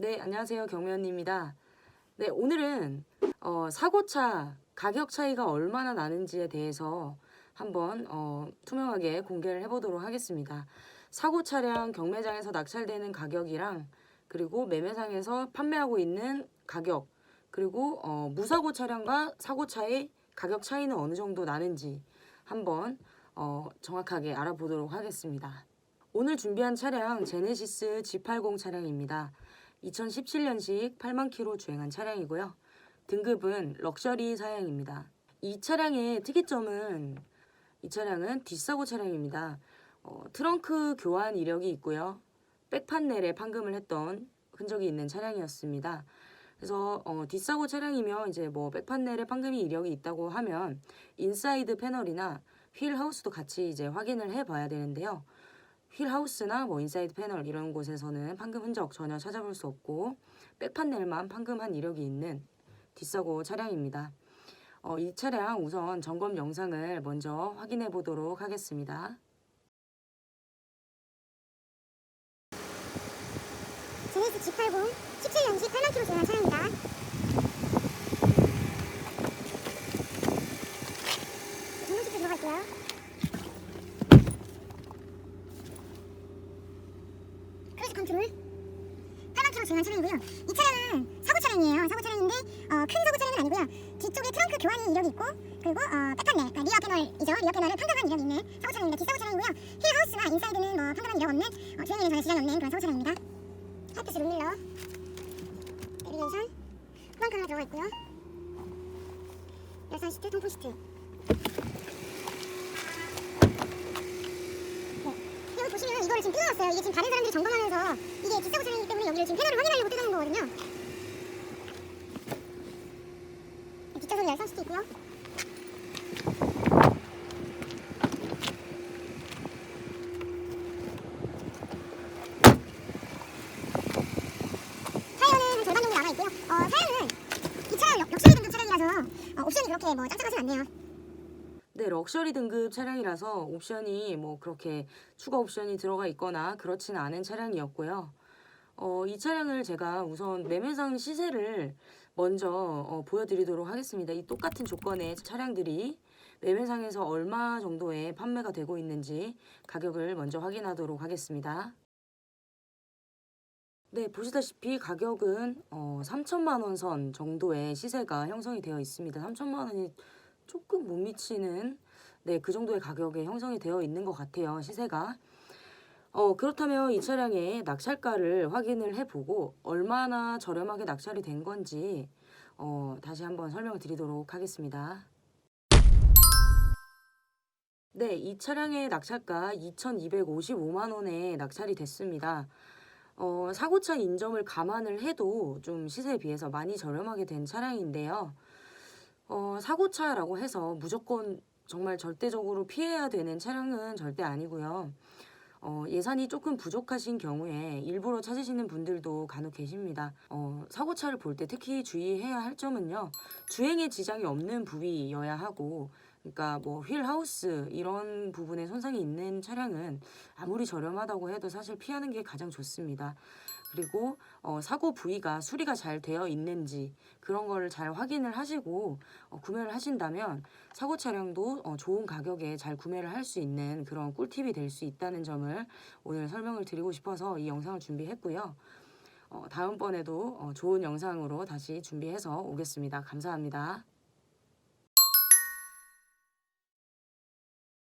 네, 안녕하세요. 경매원입니다. 네, 오늘은 어, 사고차 가격 차이가 얼마나 나는지에 대해서 한번 어, 투명하게 공개를 해보도록 하겠습니다. 사고 차량 경매장에서 낙찰되는 가격이랑 그리고 매매상에서 판매하고 있는 가격 그리고 어, 무사고 차량과 사고 차의 가격 차이는 어느 정도 나는지 한번 어, 정확하게 알아보도록 하겠습니다. 오늘 준비한 차량 제네시스 G80 차량입니다. 2017년식 8만 킬로 주행한 차량이고요. 등급은 럭셔리 사양입니다. 이 차량의 특이점은 이 차량은 뒷사고 차량입니다. 어, 트렁크 교환 이력이 있고요. 백판넬에 판금을 했던 흔적이 있는 차량이었습니다. 그래서 어, 뒷사고 차량이면 이제 뭐 백판넬에 판금이 이력이 있다고 하면 인사이드 패널이나 휠 하우스도 같이 이제 확인을 해봐야 되는데요. 휠 하우스나 뭐 인사이드 패널 이런 곳에서는 판금 흔적 전혀 찾아볼 수 없고 백판넬만 판금한 이력이 있는 뒷사고 차량입니다. 어, 이 차량 우선 점검 영상을 먼저 확인해 보도록 하겠습니다. 제네시스 G80 17년식 8만 킬로 주행한 차량입니다. 등록식도 들어가 있고요. 크루즈 컨트롤 8만 킬로 주행한 차량이고요. 이 차량은 사고 차량이에요. 사고 차량인데 어, 큰 사고 차량은 아니고요. 뒤쪽에 트렁크 교환 이력이 있고 그리고 어, 백판넬, 그러니까 리어 패널이죠. 리어 패널을 판단한 이력이 있는 사고 차량입니다. 뒷사고 차량이고요. 힐 하우스나 인사이드는 뭐 판단한 이력 없는 어, 주행에는 전혀 지장이 없는 그런 사고 차량입니다. 하이패스 룸밀러 내비게이션 후방 카메라 들어가 있고요 열선 시트 통풍 시트 네. 여기 보시면 이거를 지금 뜯어놨어요 이게 지금 다른 사람들이 점검하면서 이게 뒷사고 차량이기 때문에 여기를 지금 패널을 확인하려고 뜯어놓은 거거든요 네, 뒷좌석에 열선 시트 있고요 타이어는 한 절반 정도 남아 있고요. 어, 사양은 이 차량 역- 역시리 등급 차량이라서 어, 옵션이 그렇게 뭐 짱짱하진 않네요. 네, 럭셔리 등급 차량이라서 옵션이 뭐 그렇게 추가 옵션이 들어가 있거나 그렇지는 않은 차량이었고요. 어, 이 차량을 제가 우선 매매상 시세를 먼저 어, 보여드리도록 하겠습니다. 이 똑같은 조건의 차량들이 매매상에서 얼마 정도의 판매가 되고 있는지 가격을 먼저 확인하도록 하겠습니다. 네, 보시다시피 가격은 어, 3천만 원 선 정도의 시세가 형성이 되어 있습니다. 3천만 원이 조금 못 미치는 네, 그 정도의 가격에 형성이 되어 있는 것 같아요. 시세가. 어, 그렇다면 이 차량의 낙찰가를 확인을 해보고 얼마나 저렴하게 낙찰이 된 건지 어, 다시 한번 설명을 드리도록 하겠습니다. 네, 이 차량의 낙찰가 2,255만 원에 낙찰이 됐습니다. 어, 사고차 인점을 감안을 해도 좀 시세에 비해서 많이 저렴하게 된 차량인데요. 어, 사고차라고 해서 무조건 정말 절대적으로 피해야 되는 차량은 절대 아니고요. 어, 예산이 조금 부족하신 경우에 일부러 찾으시는 분들도 간혹 계십니다. 어, 사고차를 볼 때 특히 주의해야 할 점은요. 주행에 지장이 없는 부위여야 하고 그러니까 뭐 휠 하우스 이런 부분에 손상이 있는 차량은 아무리 저렴하다고 해도 사실 피하는 게 가장 좋습니다. 그리고 어, 사고 부위가 수리가 잘 되어 있는지 그런 거를 잘 확인을 하시고 어, 구매를 하신다면 사고 차량도 어, 좋은 가격에 잘 구매를 할 수 있는 그런 꿀팁이 될 수 있다는 점을 오늘 설명을 드리고 싶어서 이 영상을 준비했고요. 어, 다음번에도 어, 좋은 영상으로 다시 준비해서 오겠습니다. 감사합니다.